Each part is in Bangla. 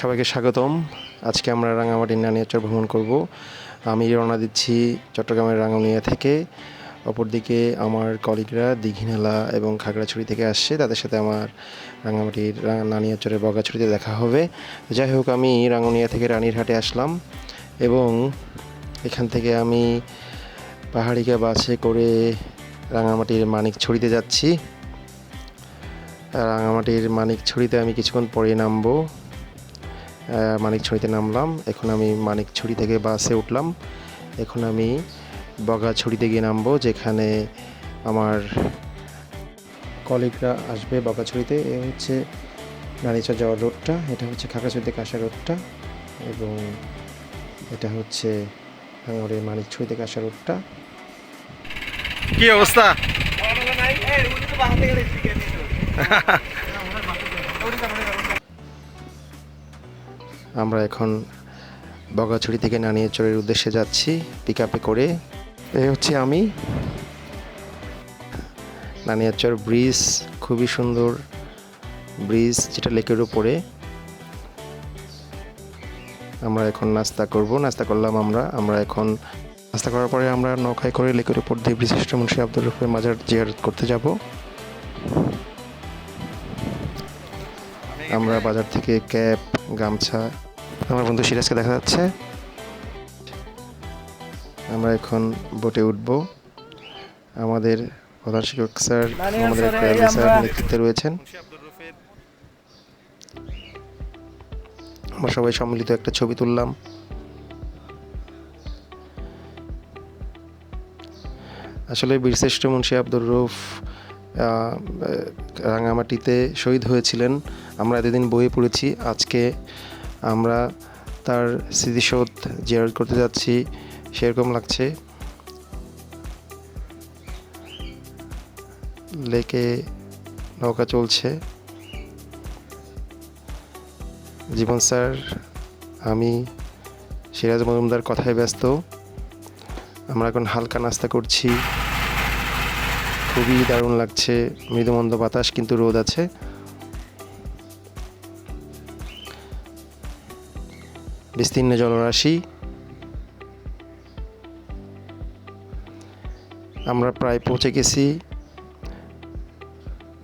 সবাইকে স্বাগতম। আজকে আমরা রাঙামাটির নানিয়াচর ভ্রমণ করব। আমি রওনা দিচ্ছি চট্টগ্রামের রাঙ্গুনিয়া থেকে। অপরদিকে আমার কলিগরা দীঘিনালা এবং খাগড়াছড়ি থেকে আসছে। তাদের সাথে আমার রাঙামাটির নানিয়াচরের বগাছড়িতে দেখা হবে। যাই হোক, আমি রাঙ্গুনিয়া থেকে রানীরহাটে আসলাম এবং এখান থেকে আমি পাহাড়িকা বাসে করে রাঙামাটির মানিকছড়িতে যাচ্ছি। রাঙামাটির মানিকছড়িতে আমি কিছুক্ষণ পরে নামবো। মানিকছড়িতে নামলাম। এখন আমি মানিকছড়ি থেকে বাসে উঠলাম। এখন আমি বগাছড়িতে গিয়ে নামবো যেখানে আমার কলিগরা আসবে বগাছড়িতে। এ হচ্ছে নানিচর যাওয়ার রোডটা এটা হচ্ছে খাগড়াছড়ি থেকে আসার রোডটা এবং এটা হচ্ছে ভাঙড়ের মানিকছড়ি থেকে আসার রোডটা কি অবস্থা? আমরা এখন বগাছড়ি থেকে নানিয়াচরের উদ্দেশ্যে যাচ্ছি পিক আপে করে। এ হচ্ছে আমি। নানিয়াচর ব্রিজ, খুবই সুন্দর ব্রিজ যেটা লেকের উপরে। আমরা এখন নাস্তা করব, নাস্তা করলাম আমরা। আমরা এখন নাস্তা করার পরে আমরা নৌকায় করে লেকের উপর দিয়ে বিশিষ্ট মুন্সি আব্দুল রফের মাজার জিয়ারত করতে যাব। আমরা বাজার থেকে ক্যাপ গামছা। আমার বন্ধু সিরাজকে দেখা যাচ্ছে। আমরা এখন বোটে উঠব। আমাদের প্রধান শিক্ষক স্যার আমাদের স্যার নেতৃত্বে রয়েছেন। আমরা সবাই সম্মিলিত একটা ছবি তুললাম। আসলে বীরশ্রেষ্ঠ মুন্সি আব্দুর রৌফ রাঙামাটিতে শহীদ হয়েছিলেন। আমরা এতদিন বইয়ে পড়েছি। আজকে আমরা তার স্মৃতিসৌধ জিয়ারত করতে যাচ্ছি। সেরকম লাগছে। লেকে নৌকা চলছে। জীবন স্যার, আমি সিরাজ মজুমদার কথায় ব্যস্ত। আমরা এখন হালকা নাস্তা করছি। খুবই দারুণ লাগছে, মৃদুমন্দ বাতাস কিন্তু রোদ আছে। বিস্তীর্ণ জলরাশি। আমরা প্রায় পৌঁছে গেছি।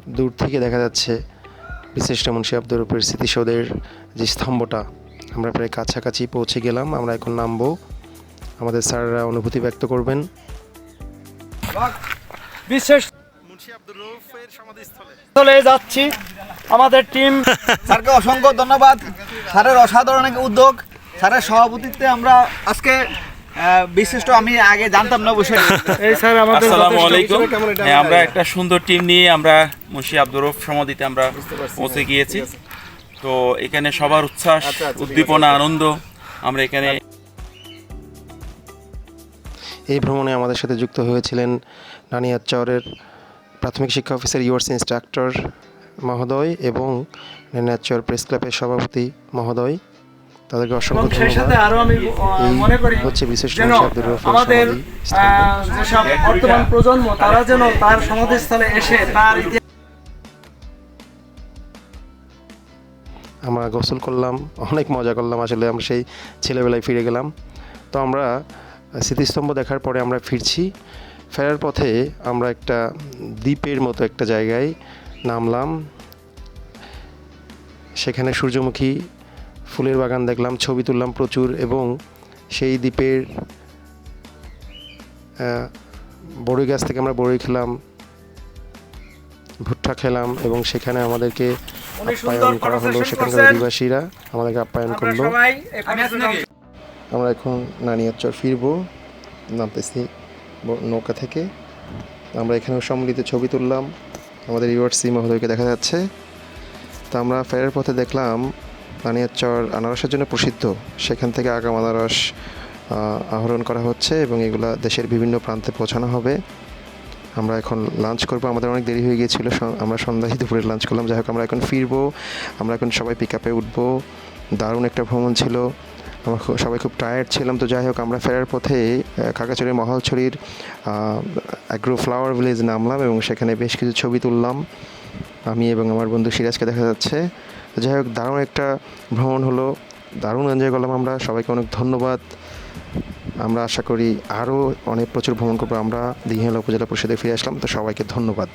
দূর থেকে দেখা যাচ্ছে বিশিষ্ট মুন্সি আব্দুর রূপের স্মৃতিসৌধের যে স্তম্ভটা। আমরা প্রায় কাছাকাছি পৌঁছে গেলাম, আমরা এখন নামবো। আমাদের স্যাররা অনুভূতি ব্যক্ত করবেন। বিশেষ স্থলে যাচ্ছি। আমাদের টিম স্যারকে অসংখ্য ধন্যবাদ। স্যারের অসাধারণ এক উদ্যোগ। স্যারের সভাপতিত্বে আমরা আজকে বিশিষ্ট আমি আগে জানতাম না বসে এই স্যার আমাদের আসসালামু আলাইকুম। হ্যাঁ আমরা একটা সুন্দর টিম নিয়ে আমরা মুন্সি আব্দুর রফ সমাধিতে আমরা পৌঁছে গিয়েছি। তো এখানে সবার উচ্ছ্বাস উদ্দীপনা আনন্দ। আমরা এখানে এই ভ্রমণে আমাদের সাথে যুক্ত হয়েছিলেন নানিয়াচরের প্রাথমিক শিক্ষা অফিসের ইউর্স ইনস্ট্রাক্টর মহোদয় এবং নানিয়াচর প্রেস ক্লাবের সভাপতি মহোদয়। তাদেরকে অসংখ্য ধন্যবাদ। হচ্ছে বিশেষ আমাদের যেসব বর্তমান প্রজন্ম তারা যেন তার সমাধিস্থলে এসে তার আমরা গোসল করলাম অনেক মজা করলাম আসলে আমরা সেই ছেলেবেলায় ফিরে গেলাম। তো আমরা স্মৃতিস্তম্ভ দেখার পরে আমরা ফিরছি। ফেরার পথে আমরা একটা দ্বীপের মতো একটা জায়গায় নামলাম। সেখানে সূর্যমুখী ফুলের বাগান দেখলাম ছবি তুললাম প্রচুর এবং সেই দ্বীপের বড়ই গাছ থেকে আমরা বড়ই খেলাম ভুট্টা খেলাম এবং সেখানে আমাদেরকে আপ্যায়ন করা হলো। সেখানকার অধিবাসীরা আমাদেরকে আপ্যায়ন করল। আমরা এখন নানিয়াচর ফিরবো নামতেছি। নৌকা থেকে। আমরা এখানেও সম্মিলিত ছবি তুললাম। আমাদের ইউআরসি মহোদয়কে দেখা যাচ্ছে। তো আমরা ফেরার পথে দেখলাম নানিয়াচর আনারসের জন্য প্রসিদ্ধ। সেখান থেকে আগাম আনারস আহরণ করা হচ্ছে এবং এগুলা দেশের বিভিন্ন প্রান্তে পৌঁছানো হবে। আমরা এখন লাঞ্চ করব। আমাদের অনেক দেরি হয়ে গিয়েছিল। স- আমরা সন্ধ্যায় দুপুরে লাঞ্চ করলাম। যাই হোক, আমরা এখন ফিরবো। আমরা এখন সবাই পিক আপে উঠবো। দারুণ একটা ভ্রমণ ছিল। আমরা সবাই খুব টায়ার্ড ছিলাম, তো যাই হোক আমরা ফেরার পথে খাগড়াছড়ির মহালছড়ির অ্যাগ্রো ফ্লাওয়ার ভিলেজ নামলাম এবং সেখানে বেশ কিছু ছবি তুললাম, আমি এবং আমার বন্ধু সিরাজকে দেখা যাচ্ছে। তো যাই হোক, দারুণ একটা ভ্রমণ হলো, দারুণ এনজয় করলাম আমরা, সবাইকে অনেক ধন্যবাদ। আমরা আশা করি আরও অনেক প্রচুর ভ্রমণ করব, আমরা দিঘিনালা উপজেলা পরিষদে ফিরে আসলাম, তো সবাইকে ধন্যবাদ।